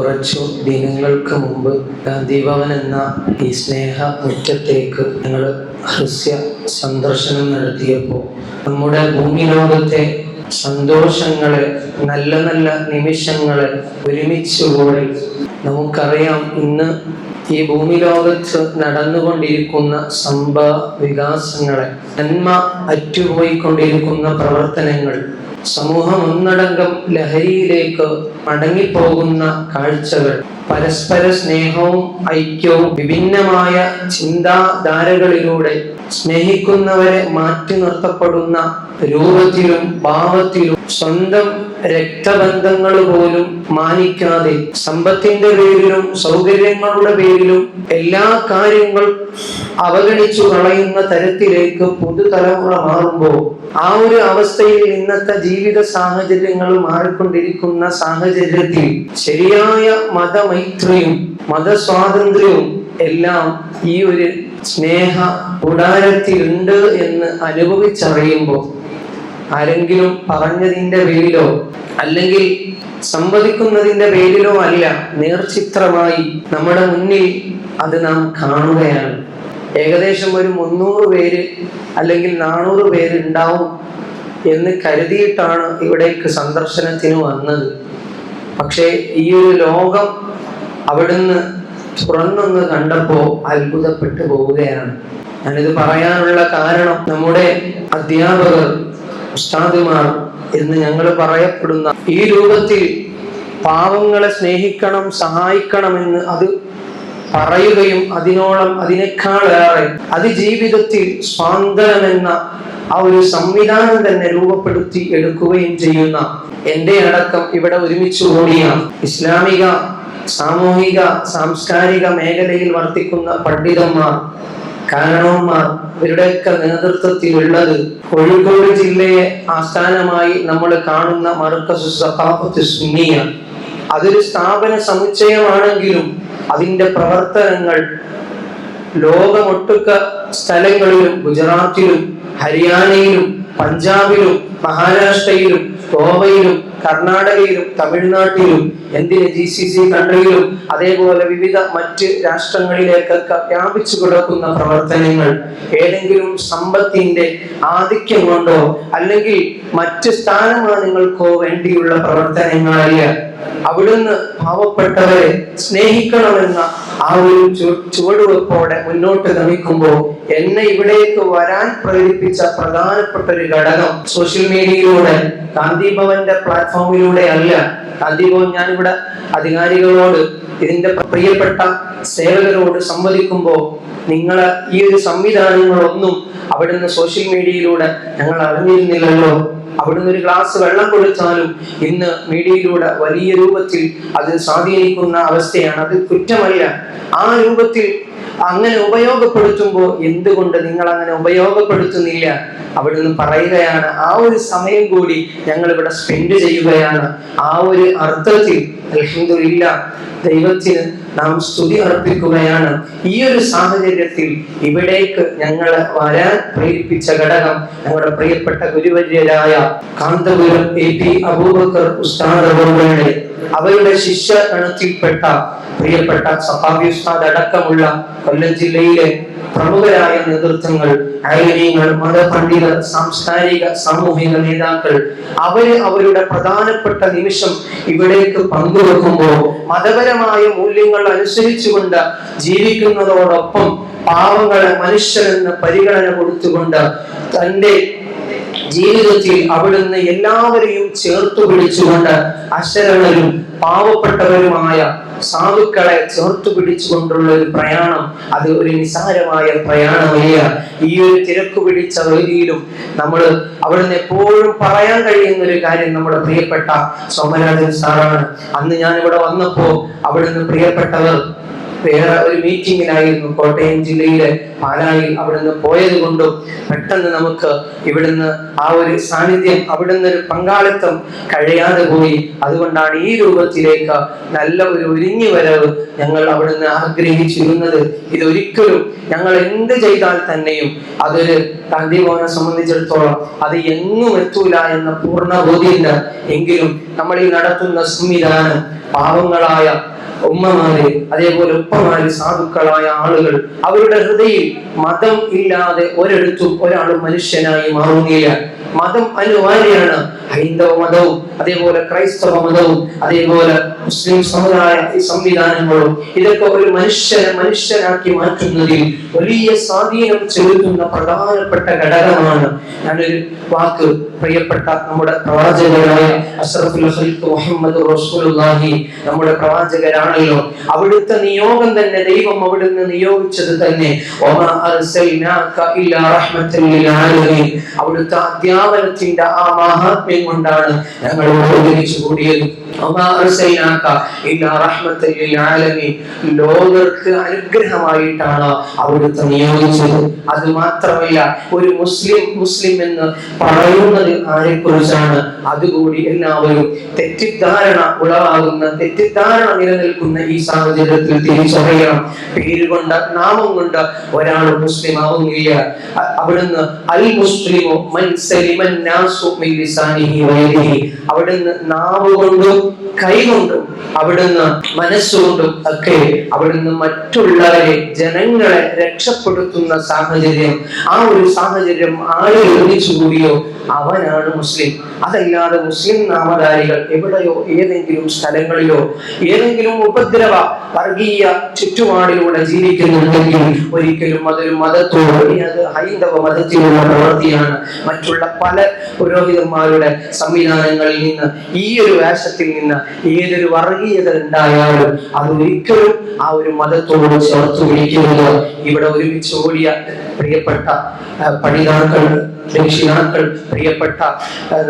കുറച്ചു ദിനങ്ങൾക്ക് മുമ്പ് ഗാന്ധിഭവൻ എന്ന ഈ സ്നേഹ മുറ്റത്തേക്ക് ഞങ്ങൾ ഹൃസ്യ സന്ദർശനം നടത്തിയപ്പോൾ നമ്മുടെ ഭൂമി ലോകത്തെ സന്തോഷങ്ങളെ നല്ല നല്ല നിമിഷങ്ങളെ ഒരുമിച്ച് കൂടി നമുക്കറിയാം ഇന്ന് ഈ ഭൂമി ലോകത്ത് നടന്നുകൊണ്ടിരിക്കുന്ന സംഭവ വികാസങ്ങളെ നന്മ അറ്റുപോയിക്കൊണ്ടിരിക്കുന്ന പ്രവർത്തനങ്ങൾ സമൂഹം ഒന്നടങ്കം ലഹരിയിലേക്ക് മടങ്ങിപ്പോകുന്ന കാഴ്ചകൾ. പരസ്പര സ്നേഹവും ഐക്യവും വിഭിന്നമായ ചിന്താധാരകളിലൂടെ സ്നേഹിക്കുന്നവരെ മാറ്റി നിർത്തപ്പെടുന്ന രൂപത്തിലും ഭാവത്തിലും സ്വന്തം രക്തബന്ധങ്ങൾ പോലും മാനിക്കാതെ സമ്പത്തിന്റെ പേരിലും സൗകര്യങ്ങളുടെ പേരിലും എല്ലാ കാര്യങ്ങളും അവഗണിച്ചു കളയുന്ന തരത്തിലേക്ക് പുതുതലമുറ മാറുമ്പോൾ ആ ഒരു അവസ്ഥയിൽ ഇന്നത്തെ ജീവിത സാഹചര്യങ്ങൾ മാറിക്കൊണ്ടിരിക്കുന്ന സാഹചര്യത്തിൽ ശരിയായ മതമൈത്രിയും മതസ്വാതന്ത്ര്യവും എല്ലാം ഈ ഒരു സ്നേഹ കൂടാരത്തിലുണ്ട് എന്ന് അനുഭവിച്ചറിയുമ്പോൾ ആരെങ്കിലും പറഞ്ഞതിന്റെ പേരിലോ അല്ലെങ്കിൽ സംവദിക്കുന്നതിന്റെ പേരിലോ അല്ല നേർചിത്രമായി നമ്മുടെ മുന്നിൽ അത് നാം കാണുകയാണ്. ഏകദേശം ഒരു മുന്നൂറ് പേര് അല്ലെങ്കിൽ നാനൂറ് പേര് ഉണ്ടാവും എന്ന് കരുതിയിട്ടാണ് ഇവിടേക്ക് സന്ദർശനത്തിന് വന്നത്. പക്ഷേ ഈ ഒരു ലോകം അവിടുന്ന് തുറന്നൊന്ന് കണ്ടപ്പോൾ അത്ഭുതപ്പെട്ടു പോവുകയാണ്. ഞാനിത് പറയാനുള്ള കാരണം നമ്മുടെ അധ്യാപകർ ഉസ്താദിമാർ എന്ന് ഞങ്ങൾ പറയപ്പെടുന്ന ഈ രൂപത്തിൽ പാവങ്ങളെ സ്നേഹിക്കണം സഹായിക്കണം എന്ന് അത് പറയുകയും അതിനോളം അതിനേക്കാളേറെ അതിജീവിതത്തിൽ ജീവിതത്തിൽ എന്ന ആ ഒരു സംവിധാനം തന്നെ രൂപപ്പെടുത്തി എടുക്കുകയും ചെയ്യുന്ന എന്റെ അടക്കം ഇവിടെ ഒരുമിച്ച് കൂടിയ ഇസ്ലാമിക സാമൂഹിക സാംസ്കാരിക മേഖലയിൽ വർത്തിക്കുന്ന പണ്ഡിതന്മാർ കാരണവന്മാർ ഇവരുടെയൊക്കെ നേതൃത്വത്തിലുള്ളത് കോഴിക്കോട് ജില്ലയെ ആസ്ഥാനമായി നമ്മൾ കാണുന്ന മർക്കസ് സഖാഫത്ത് സുന്നിയ. അതൊരു സ്ഥാപന സമുച്ചയമാണെങ്കിലും അതിന്റെ പ്രവർത്തനങ്ങൾ ലോകമൊട്ടുക്ക സ്ഥലങ്ങളിലും ഗുജറാത്തിലും ഹരിയാനയിലും പഞ്ചാബിലും മഹാരാഷ്ട്രയിലും ഗോവയിലും കർണാടകയിലും തമിഴ്നാട്ടിലും എന്തിന് ജി സി സി കൺട്രിയിലും അതേപോലെ വിവിധ മറ്റ് രാഷ്ട്രങ്ങളിലേക്കൊക്കെ വ്യാപിച്ചു കിടക്കുന്ന പ്രവർത്തനങ്ങൾ ഏതെങ്കിലും സമ്പത്തിന്റെ ആധിക്യം കൊണ്ടോ അല്ലെങ്കിൽ മറ്റ് സ്ഥാനമാനങ്ങൾക്കോ വേണ്ടിയുള്ള പ്രവർത്തനങ്ങളല്ല അവിടുന്ന് പാവപ്പെട്ടവരെ സ്നേഹിക്കണമെന്ന ആ ഒരു ചുവടുവെപ്പോടെ മുന്നോട്ട് നമിക്കുമ്പോൾ എന്നെ ഇവിടേക്ക് വരാൻ പ്രേരിപ്പിച്ച പ്രധാനപ്പെട്ട ഒരു ഘടകം സോഷ്യൽ മീഡിയയിലൂടെ ഗാന്ധി ഭവന്റെ പ്ലാറ്റ്ഫോമിലൂടെ അല്ല. ഗാന്ധി ഭവൻ ഞാനിവിടെ അധികാരികളോട് ഇതിന്റെ പ്രിയപ്പെട്ട സേവകരോട് സംവദിക്കുമ്പോൾ നിങ്ങൾ ഈ ഒരു സംവിധാനങ്ങളൊന്നും അവിടുന്ന് സോഷ്യൽ മീഡിയയിലൂടെ ഞങ്ങൾ അറിഞ്ഞിരുന്നില്ലല്ലോ. അവിടുന്ന് ഒരു ഗ്ലാസ് വെള്ളം കൊടുത്താലും ഇന്ന് മീഡിയയിലൂടെ വലിയ രൂപത്തിൽ അത് സ്വാധീനിക്കുന്ന അവസ്ഥയാണ്. അത് കുറ്റമല്ല. ആ രൂപത്തിൽ അങ്ങനെ ഉപയോഗപ്പെടുത്തുമ്പോൾ എന്തുകൊണ്ട് നിങ്ങൾ അങ്ങനെ ഉപയോഗപ്പെടുത്തുന്നില്ല? അവിടുന്ന് പറയുകയാണ് ആ ഒരു സമയം കൂടി ഞങ്ങൾ ഇവിടെ സ്പെൻഡ് ചെയ്യുകയാണ്. ആ ഒരു അർത്ഥത്തിൽ അലഹമില്ല ദൈവത്തിന് നാം സ്തുതി അർപ്പിക്കുകയാണ്. ഈ ഒരു സാഹചര്യത്തിൽ ഇവിടേക്ക് ഞങ്ങളെ വരാൻ പ്രേരിപ്പിച്ച ഘടകം ഞങ്ങളുടെ പ്രിയപ്പെട്ട ഗുരുവര്യരായ കാന്തപുരം എ പി അബൂബക്കർ ഉസ്താദ് അവരുടെ അവരുടെ ശിഷ്യ ഗണത്തിൽപ്പെട്ട പ്രിയപ്പെട്ട സഹാബി ഉസ്താദ് അടക്കമുള്ള കൊല്ലം ജില്ലയിലെ പ്രമുഖരായ നേതൃത്വങ്ങൾ ആലിമീങ്ങൾ മതപണ്ഡിതർ സാംസ്കാരിക സാമൂഹിക നേതാക്കൾ അവർ അവരുടെ പ്രധാനപ്പെട്ട നിമിഷം ഇവിടേക്ക് പങ്കുവെക്കുമ്പോൾ മതപരമായ മൂല്യങ്ങൾ അനുസരിച്ചുകൊണ്ട് ജീവിക്കുന്നതോടൊപ്പം പാവങ്ങളെ മനുഷ്യരെന്ന് പരിഗണന കൊടുത്തുകൊണ്ട് തന്റെ ജീവിതത്തിൽ അവിടുന്ന് എല്ലാവരെയും ചേർത്തു പിടിച്ചുകൊണ്ട് അശരണരും പാവപ്പെട്ടവരുമായ സാധുക്കളെ ചേർത്തു പിടിച്ചുകൊണ്ടുള്ള ഒരു പ്രയാണം. അത് ഒരു നിസാരമായ പ്രയാണമല്ല ഈ ഒരു തിരക്ക് പിടിച്ച വേദിയിലും നമ്മൾ അവിടുന്ന് എപ്പോഴും പറയാൻ കഴിയുന്ന ഒരു കാര്യം നമ്മുടെ പ്രിയപ്പെട്ട സോമരാജൻ സാറാണ്. അന്ന് ഞാൻ ഇവിടെ വന്നപ്പോ അവിടുന്ന് പ്രിയപ്പെട്ടവർ വേറെ ഒരു മീറ്റിങ്ങിനായിരുന്നു കോട്ടയം ജില്ലയിലെ പാലായിൽ അവിടുന്ന് പോയത് കൊണ്ടും പെട്ടെന്ന് നമുക്ക് ഇവിടുന്ന് ആ ഒരു സാന്നിധ്യം അവിടുന്ന് ഒരു പങ്കാളിത്തം കഴിയാതെ പോയി. അതുകൊണ്ടാണ് ഈ രൂപത്തിലേക്ക് നല്ല ഒരു ഒരുങ്ങി വരവ് ഞങ്ങൾ അവിടുന്ന് ആഗ്രഹിച്ചിരുന്നത്. ഇതൊരിക്കലും ഞങ്ങൾ എന്ത് ചെയ്താൽ തന്നെയും അതൊരു ഗാന്ധി ഭവനെ സംബന്ധിച്ചിടത്തോളം അത് എങ്ങും എത്തൂല എന്ന പൂർണ ബോധ്യമുണ്ട് എങ്കിലും നമ്മൾ ഈ നടത്തുന്ന സംവിധാനം പാവങ്ങളായ ഉമ്മമാര് അതേപോലെ ഉപ്പമാര് സാധുക്കളായ ആളുകൾ അവരുടെ ഹൃദയം മതം ഇല്ലാതെ ഒരിടത്തും ഒരാൾ മനുഷ്യനായി മാറുകയില്ല. മതം അനിവാര്യമാണ്. ഹൈന്ദവ മതവും അതേപോലെ ക്രൈസ്തവ മതവും അതേപോലെ മുസ്ലിം സമുദായ സംവിധാനങ്ങളും ഇതൊക്കെ ഒരു മനുഷ്യനെ മനുഷ്യനാക്കി മാറ്റുന്നതിൽ വലിയ സ്വാധീനം ചെലുത്തുന്ന പ്രധാനപ്പെട്ട ഘടകമാണ്. ഞാനൊരു വാക്ക് പ്രിയപ്പെട്ട നമ്മുടെ പ്രവാചകരായ അഷ്റഫുൽ മുഹമ്മദ് റസൂലുള്ളാഹി നമ്മുടെ പ്രവാചകരാണല്ലോ അവിടുത്തെ നിയോഗം തന്നെ ദൈവം അവിടുന്ന് നിയോഗിച്ചത് തന്നെ അവിടുത്തെ അധ്യാപനത്തിന്റെ ആ മഹാത്മ്യം കൊണ്ടാണ് ഞങ്ങൾ ഒരുമിച്ച് കൂടിയത്. ലോകർക്ക് അനുഗ്രഹമായിട്ടാണ് അവിടുത്തെ നിയോഗിച്ചത്. അത് മാത്രമല്ല ഒരു മുസ്ലിം മുസ്ലിം എന്ന് പറയുന്നത് ആരെ കുറിച്ചാണ് അതുകൂടി എല്ലാവരും തെറ്റിദ്ധാരണ ഉളവാകുന്ന തെറ്റിദ്ധാരണ നിലനിൽക്കുന്ന ഈ സാഹചര്യത്തിൽ തിരിച്ചറിയണം. പേര് കൊണ്ട് നാമം കൊണ്ട് ഒരാൾ മുസ്ലിം ആവുന്നില്ല. അവിടുന്ന് അൽ മുസ്ലിമോ മൻ സലിമൻ നാസു മിൻ അവിടുന്ന് നാവ് കൊണ്ടും കൈ കൊണ്ടും അവിടുന്ന് മനസ്സുകൊണ്ടും ഒക്കെ അവിടുന്ന് മറ്റുള്ളവരെ ജനങ്ങളെ രക്ഷപ്പെടുത്തുന്ന സാഹചര്യം ആ ഒരു സാഹചര്യം ആരെ ഒന്നിച്ചു കൂടിയോ അവനാണ് മുസ്ലിം. അതല്ലാതെ മുസ്ലിം നാമധാരികൾ എവിടെയോ ഏതെങ്കിലും സ്ഥലങ്ങളിലോ ഏതെങ്കിലും ഉപദ്രവ വർഗീയ ചുറ്റുപാടിലൂടെ ജീവിക്കുന്നുണ്ടെങ്കിൽ ഒരിക്കലും അതൊരു മതത്തോട് അത് ഹൈന്ദവ മതത്തിലുള്ള പ്രവൃത്തിയാണ്. മറ്റുള്ള പല പുരോഹിതന്മാരുടെ സംവിധാനങ്ങളിൽ നിന്ന് ഈ ഒരു വേഷത്തിൽ നിന്ന് ഏതൊരു വർഗീയത ഉണ്ടായാലും അത് ഒരിക്കലും ആ ഒരു മതത്തോട് ചേർത്ത് പിടിക്കുന്നത് ഇവിടെ ഒരുമിച്ച് ഓടിയ പ്രിയപ്പെട്ട പഠിതാക്കൾ രക്ഷിതാക്കൾ പ്രിയപ്പെട്ട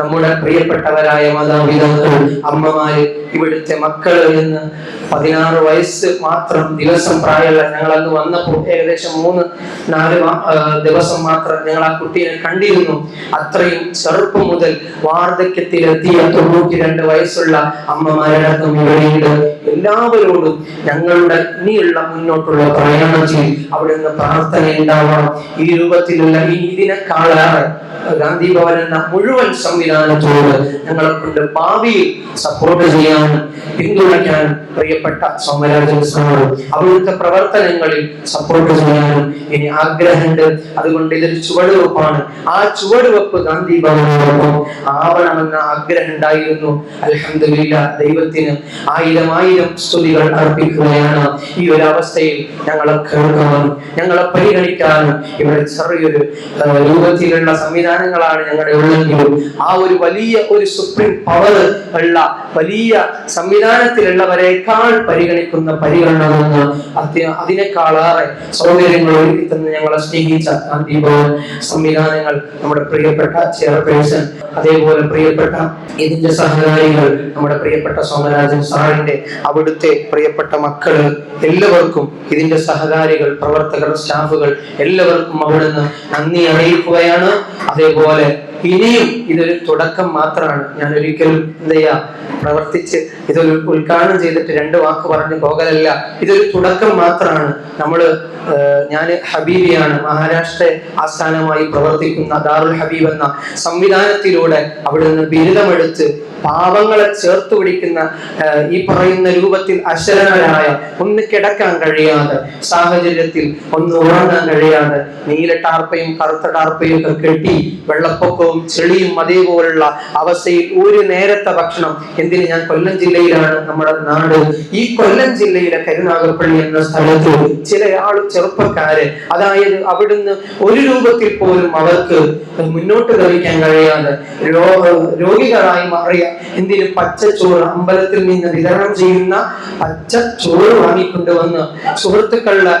നമ്മുടെ പ്രിയപ്പെട്ടവരായ മാതാപിതാക്കൾ അമ്മമാര് ഇവിടുത്തെ മക്കൾ എന്ന് പതിനാറ് വയസ്സ് മാത്രം ദിവസം പ്രായമുള്ള ഞങ്ങൾ അന്ന് വന്നപ്പോൾ ഏകദേശം മൂന്ന് നാല് ദിവസം മാത്രം ഞങ്ങൾ ആ കുട്ടിയെ കണ്ടിരുന്നു. അത്രയും ചെറുപ്പം മുതൽ വാർദ്ധക്യത്തിലെത്തിയ തൊണ്ണൂറ്റി രണ്ട് വയസ്സുള്ള അമ്മമാരടക്കം ഇവിടെയുണ്ട്. എല്ലാവരോടും ഞങ്ങളുടെ ഇനിയുള്ള മുന്നോട്ടുള്ള പ്രയാണത്തിൽ നിന്ന് പ്രാർത്ഥന ഉണ്ടാവണം. ഈ രൂപത്തിലുള്ള ഈ ഇതിനെക്കാളാണ് ഗാന്ധി ഭവൻ എന്ന മുഴുവൻ സംവിധാനത്തോട് ഞങ്ങളെ കൊണ്ട് ഭാവിയിൽ സപ്പോർട്ട് ചെയ്യാനും പിന്തുണയ്ക്കാനും പ്രിയപ്പെട്ട സോമരാജൻ സാറും അവിടുത്തെ പ്രവർത്തനങ്ങളിൽ സപ്പോർട്ട് ചെയ്യാനും ഇനി ആഗ്രഹമുണ്ട്. അതുകൊണ്ട് ഇതൊരു ചുവടുവെപ്പാണ്. ആ ചുവടുവെപ്പ് ഗാന്ധി ഭവനോടൊപ്പം ആവണമെന്ന ആഗ്രഹം ഉണ്ടായിരുന്നു അലഹമില്ല ദൈവത്തിന് ആയിരം ആയിരം സ്തുതികൾ അർപ്പിക്കുകയാണ്. ഈ ഒരു അവസ്ഥയിൽ ഞങ്ങളെ കേൾക്കാനും ഞങ്ങളെ പരിഗണിക്കാനും ഇവിടെ ചെറിയൊരു രൂപത്തിലുള്ള സംവിധാനങ്ങളാണ് ഞങ്ങളുടെ ഉള്ളെങ്കിലും ആ ഒരു വലിയ ഒരു സുപ്രീം പവർ ഉള്ള വലിയ സംവിധാനത്തിലുള്ളവരെക്കാൾ പരിഗണിക്കുന്ന പരിഗണന തന്ന് അതിനേക്കാളേറെ സൗകര്യങ്ങൾ ഒരുക്കി ഞങ്ങളെ സ്നേഹിച്ച ഗാന്ധി സംവിധാനങ്ങൾ നമ്മുടെ പ്രിയപ്പെട്ട ചെയർപേഴ്സൺ അതേപോലെ പ്രിയപ്പെട്ട ഇതിന്റെ സഹകാരികൾ നമ്മുടെ പ്രിയപ്പെട്ട സോമരാജൻ സാറിന്റെ അവിടുത്തെ പ്രിയപ്പെട്ട മക്കൾ എല്ലാവർക്കും ഇതിന്റെ സഹകാരികൾ പ്രവർത്തകർ സ്റ്റാഫുകൾ എല്ലാവർക്കും അവിടുന്ന് നന്ദി അറിയിക്കുകയാണ്. അതേപോലെ ഇനിയും ഇതൊരു തുടക്കം മാത്രമാണ്. ഞാൻ ഒരിക്കലും എന്ത് ചെയ്യാ പ്രവർത്തിച്ച് ഇതൊരു ഉദ്ഘാടനം ചെയ്തിട്ട് രണ്ട് വാക്ക് പറഞ്ഞു പോകലല്ല. ഇതൊരു തുടക്കം മാത്രമാണ്. നമ്മൾ ഞാൻ ഹബീബിയാണ്. മഹാരാഷ്ട്ര ആസ്ഥാനമായി പ്രവർത്തിക്കുന്ന ദാറുൽ ഹബീബ് എന്ന സംവിധാനത്തിലൂടെ അവിടെ നിന്ന് ബിരുദമെടുത്ത് പാവങ്ങളെ ചേർത്ത് പിടിക്കുന്ന ഈ പറയുന്ന രൂപത്തിൽ അശരണരായ ഒന്ന് കിടക്കാൻ കഴിയാതെ സാഹചര്യത്തിൽ ഒന്ന് ഉറങ്ങാൻ കഴിയാതെ നീല ടാർപ്പയും കറുത്ത ടാർപ്പയും ഒക്കെ കെട്ടി വെള്ളപ്പൊക്കവും ചെളിയും അതേപോലുള്ള അവസ്ഥയിൽ ഒരു നേരത്തെ ഭക്ഷണം എന്തിന് ഞാൻ കൊല്ലം ജില്ലയിലാണ് നമ്മുടെ നാട്? ഈ കൊല്ലം ജില്ലയിലെ കരുനാഗപ്പള്ളി എന്ന സ്ഥലത്ത് ചില ആൾ ചെറുപ്പക്കാര് അതായത് അവിടുന്ന് ഒരു രൂപത്തിൽ പോലും അവർക്ക് മുന്നോട്ട് കഴിക്കാൻ കഴിയാതെ രോഗ രോഗികളായി മാറിയ എന്തിന് പച്ചച്ചോറ് അമ്പലത്തിൽ നിന്ന് വിതരണം ചെയ്യുന്ന പച്ചച്ചോറ് ചോറ് വാങ്ങിക്കൊണ്ടുവന്ന് സുഹൃത്തുക്കളുടെ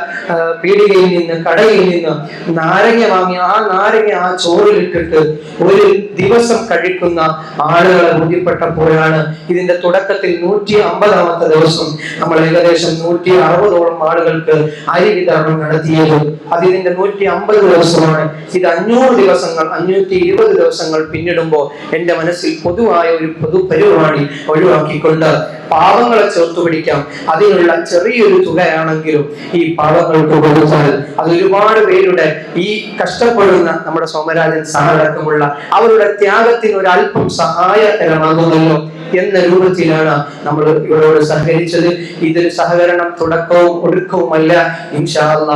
പീടികയിൽ നിന്ന് കടയിൽ നിന്ന് നാരങ്ങ വാങ്ങി ആ നാരങ്ങ ആ ചോറിലിട്ടിട്ട് ഒരു ദിവസം കഴിക്കുന്ന ആളുകളെ ബോധ്യപ്പെട്ടപ്പോഴാണ് ഇതിന്റെ തുടക്കത്തിൽ നൂറ്റി അമ്പതാമത്തെ ദിവസം നമ്മൾ ഏകദേശം നൂറ്റി അറുപതോളം ആളുകൾക്ക് അരി വിതരണം നടത്തിയത്. അത് ഇതിന്റെ നൂറ്റി അമ്പത് ദിവസമാണ്. ഇത് അഞ്ഞൂറ് ദിവസങ്ങൾ അഞ്ഞൂറ്റി ഇരുപത് ദിവസങ്ങൾ പിന്നിടുമ്പോൾ എന്റെ മനസ്സിൽ പൊതുവായ ഒരു പൊതു പരിപാടി ഒഴിവാക്കിക്കൊണ്ട് പാവങ്ങളെ ചേർത്ത് പിടിക്കാം. അതിനുള്ള ചെറിയൊരു തുകയാണെങ്കിലും ഈ പാവങ്ങൾക്ക് കൊടുത്താൽ അത് ഒരുപാട് പേരുടെ ഈ കഷ്ടപ്പെടുന്ന നമ്മുടെ സോമരാജൻ സഹടക്കമുള്ള അവരുടെ ത്യാഗത്തിന് ഒരു അല്പം സഹായകരമാകുമല്ലോ എന്ന രൂപത്തിലാണ് നമ്മൾ ഇവരോട് സഹകരിച്ചത്. ഇതൊരു സഹകരണം തുടക്കവും ഒടുക്കവുമല്ല. ഇൻഷാല്ല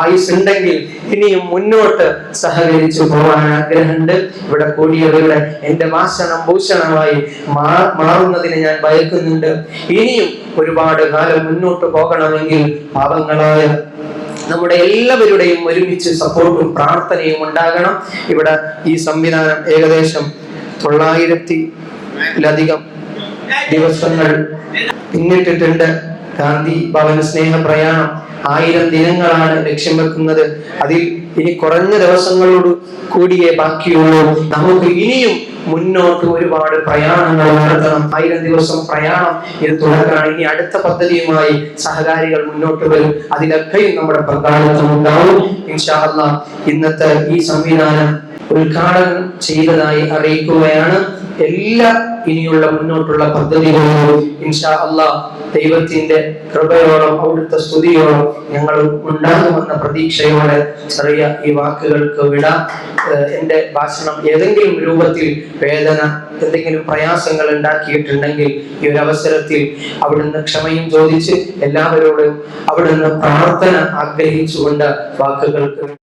ആയുസ് ഉണ്ടെങ്കിൽ ഇനിയും മുന്നോട്ട് സഹകരിച്ചു പോകാൻ ആഗ്രഹമുണ്ട്. ഇവിടെ കൂടിയവരുടെ എന്റെ വാസനം ഭൂഷണമായി മാറുന്നതിന് ഞാൻ ഭയക്കുന്നുണ്ട്. ഇനിയും ഒരുപാട് കാലം മുന്നോട്ട് പോകണമെങ്കിൽ പാവങ്ങളായ നമ്മുടെ എല്ലാവരുടെയും ഒരുമിച്ച് സപ്പോർട്ടും പ്രാർത്ഥനയും ഉണ്ടാകണം. ഇവിടെ ഈ സംവിധാനം ഏകദേശം തൊള്ളായിരത്തിലധികം ദിവസങ്ങൾ പിന്നിട്ടിട്ടുണ്ട്. ഗാന്ധി ഭവൻ സ്നേഹ പ്രയാണം ആയിരം ദിനങ്ങളാണ് ലക്ഷ്യം വെക്കുന്നത്. അതിൽ ഇനി കുറഞ്ഞ ദിവസങ്ങളോട് കൂടിയേ ബാക്കിയുള്ളൂ. നമുക്ക് ഇനിയും മുന്നോട്ട് ഒരുപാട് പ്രയാണങ്ങൾ നടത്തണം. ആയിരം ദിവസം പ്രയാണം ഇത് തുടരാണ് ഇനി അടുത്ത പദ്ധതിയുമായി സഹകാരികൾ മുന്നോട്ട് വരും. അതിലൊക്കെയും നമ്മുടെ പങ്കാളിത്തം ഉണ്ടാവും. ഇന്നത്തെ ഈ സംവിധാനം ഉദ്ഘാടനം ചെയ്തതായി അറിയിക്കുകയാണ്. എല്ലാ ഇനിയുള്ള മുന്നോട്ടുള്ള പദ്ധതികളോടും ഇൻഷാ ദൈവത്തിന്റെ കൃപയോളം അവിടുത്തെ സ്തുതിയോളം ഞങ്ങൾ ഉണ്ടാകുമെന്ന പ്രതീക്ഷയോടെ ചെറിയ ഈ വാക്കുകൾക്ക് വിട. എന്റെ ഭാഷണം ഏതെങ്കിലും രൂപത്തിൽ വേദന എന്തെങ്കിലും പ്രയാസങ്ങൾ ഉണ്ടാക്കിയിട്ടുണ്ടെങ്കിൽ ഈ ഒരു അവസരത്തിൽ അവിടുന്ന് ക്ഷമയും ചോദിച്ച് എല്ലാവരോടും അവിടുന്ന് പ്രാർത്ഥന ആഗ്രഹിച്ചുകൊണ്ട് വാക്കുകൾക്ക്